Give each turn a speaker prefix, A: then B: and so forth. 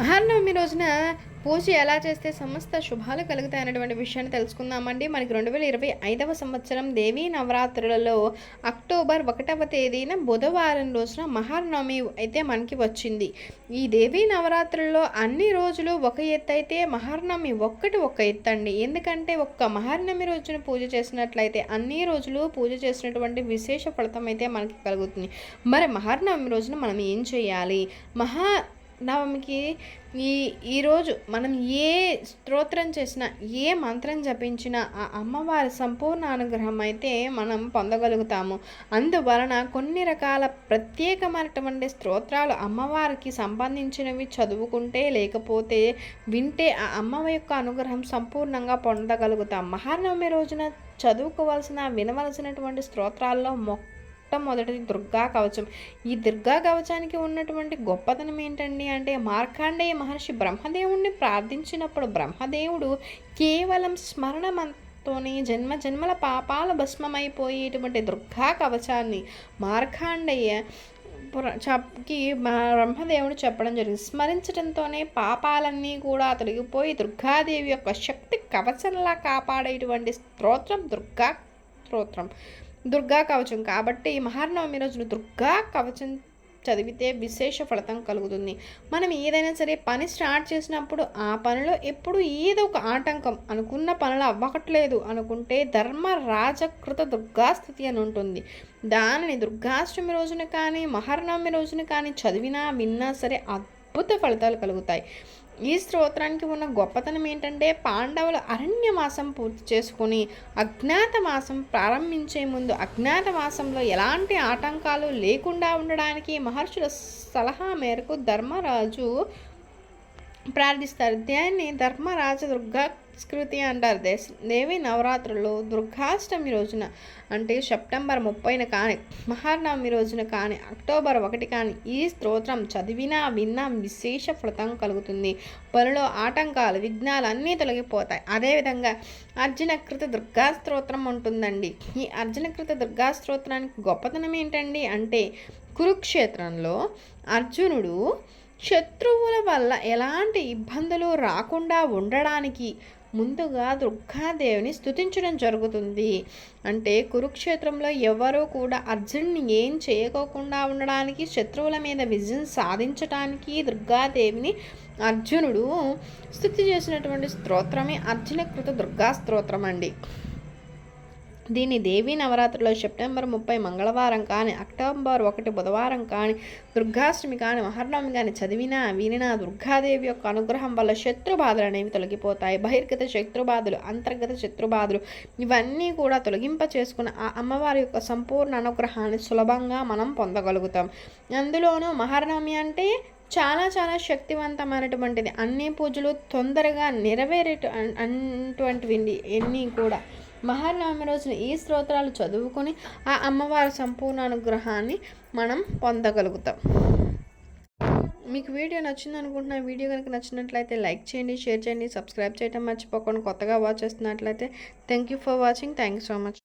A: మహానవమి రోజున పూజ ఎలా చేస్తే సమస్త శుభాలు కలుగుతాయి అనేటువంటి విషయాన్ని తెలుసుకుందామండి. మనకి రెండు వేల ఇరవై ఐదవ సంవత్సరం దేవీ నవరాత్రులలో అక్టోబర్ ఒకటవ తేదీన బుధవారం రోజున మహానవమి అయితే మనకి వచ్చింది. ఈ దేవీ నవరాత్రుల్లో అన్ని రోజులు ఒక ఎత్తు అయితే మహానవమి ఒక్కటి ఒక ఎత్తు అండి. ఎందుకంటే ఒక్క మహానవమి రోజున పూజ చేసినట్లయితే అన్ని రోజులు పూజ చేసినటువంటి విశేష ఫలితం అయితే మనకి కలుగుతుంది. మరి మహానవమి రోజున మనం ఏం చేయాలి? మహా నవమికి ఈ ఈరోజు మనం ఏ స్తోత్రం చేసినా ఏ మంత్రం జపించినా ఆ అమ్మవారి సంపూర్ణ అనుగ్రహం అయితే మనం పొందగలుగుతాము. అందువలన కొన్ని రకాల ప్రత్యేకమైనటువంటి స్తోత్రాలు అమ్మవారికి సంబంధించినవి చదువుకుంటే లేకపోతే వింటే ఆ అమ్మవారి యొక్క అనుగ్రహం సంపూర్ణంగా పొందగలుగుతాం. మహానవమి రోజున చదువుకోవాల్సిన వినవలసినటువంటి స్తోత్రాల్లో మొక్క మొట్టమొదటిది దుర్గా కవచం. ఈ దుర్గా కవచానికి ఉన్నటువంటి గొప్పతనం ఏంటండి అంటే మార్కాండేయ మహర్షి బ్రహ్మదేవుణ్ణి ప్రార్థించినప్పుడు బ్రహ్మదేవుడు కేవలం స్మరణమంతోనే జన్మ జన్మల పాపాల భస్మమైపోయేటువంటి దుర్గా కవచాన్ని మార్కాండయ్య చెప్పి బ్రహ్మదేవుడు చెప్పడం జరిగింది. స్మరించడంతోనే పాపాలన్నీ కూడా తొలగిపోయి దుర్గాదేవి యొక్క శక్తి కవచంలా కాపాడేటువంటి స్తోత్రం దుర్గా స్తోత్రం. దుర్గా కవచం. కాబట్టి మహానవమి రోజున దుర్గా కవచం చదివితే విశేష ఫలితం కలుగుతుంది. మనం ఏదైనా సరే పని స్టార్ట్ చేసినప్పుడు ఆ పనిలో ఎప్పుడు ఏదో ఒక ఆటంకం అనుకున్న పనులు అవ్వకట్లేదు అనుకుంటే ధర్మ రాజకృత దుర్గాస్థితి అని ఉంటుంది. దానిని దుర్గాష్టమి రోజున కానీ మహర్నవమి రోజున కానీ చదివినా విన్నా సరే అద్భుత ఫలితాలు కలుగుతాయి. ఈ స్తోత్రానికి ఉన్న గొప్పతనం ఏంటంటే పాండవులు అరణ్యమాసం పూర్తి చేసుకుని అజ్ఞాతమాసం ప్రారంభించే ముందు అజ్ఞాతమాసంలో ఎలాంటి ఆటంకాలు లేకుండా ఉండడానికి మహర్షుల సలహా మేరకు ధర్మరాజు ప్రార్థిస్తారు. దాన్ని ధర్మరాజ దుర్గా స్కృతి అంటారు. దేశ దేవి నవరాత్రులు దుర్గాష్టమి రోజున అంటే సెప్టెంబర్ ముప్పైన కానీ మహానవమి రోజున కానీ అక్టోబర్ ఒకటి కానీ ఈ స్తోత్రం చదివినా విన్నా విశేష ఫలితం కలుగుతుంది. పనిలో ఆటంకాలు విఘ్నాలు అన్నీ తొలగిపోతాయి. అదేవిధంగా అర్జునకృత దుర్గా స్తోత్రం ఉంటుందండి. ఈ అర్జునకృత దుర్గా స్తోత్రానికి గొప్పతనం ఏంటండి అంటే కురుక్షేత్రంలో అర్జునుడు శత్రువుల వల్ల ఎలాంటి ఇబ్బందులు రాకుండా ఉండడానికి ముందుగా దుర్గాదేవిని స్థుతించడం జరుగుతుంది. అంటే కురుక్షేత్రంలో ఎవరూ కూడా అర్జున్ని ఏం చేయకోకుండా ఉండడానికి శత్రువుల మీద విజయం సాధించడానికి దుర్గాదేవిని అర్జునుడు స్థుతి చేసినటువంటి స్తోత్రమే అర్జునకృత దుర్గా స్తోత్రం అండి దీన్ని దేవీ నవరాత్రిలో సెప్టెంబర్ ముప్పై మంగళవారం కానీ అక్టోబర్ ఒకటి బుధవారం కానీ దుర్గాష్టమి కానీ మహర్నవమి కానీ చదివినా వినినా దుర్గాదేవి యొక్క అనుగ్రహం వల్ల శత్రుబాధలు అనేవి తొలగిపోతాయి. బహిర్గత శత్రుబాధలు అంతర్గత శత్రుబాధలు ఇవన్నీ కూడా తొలగింప చేసుకున్న ఆ అమ్మవారి యొక్క సంపూర్ణ అనుగ్రహాన్ని సులభంగా మనం పొందగలుగుతాం. అందులోనూ మహర్నవమి అంటే చాలా చాలా శక్తివంతమైనటువంటిది. అన్ని పూజలు తొందరగా నెరవేరేట అటువంటివి ఎన్ని కూడా మహానవమి రోజున ఈ స్తోత్రాలు చదువుకొని ఆ అమ్మవారి సంపూర్ణ అనుగ్రహాన్ని మనం పొందగలుగుతాం. మీకు వీడియో నచ్చింది అనుకుంటున్నా వీడియో కనుక నచ్చినట్లయితే లైక్ చేయండి షేర్ చేయండి సబ్స్క్రైబ్ చేయడం మర్చిపోకుండా. కొత్తగా వాచ్ చేస్తున్నట్లయితే thank you for watching. Thank you so much.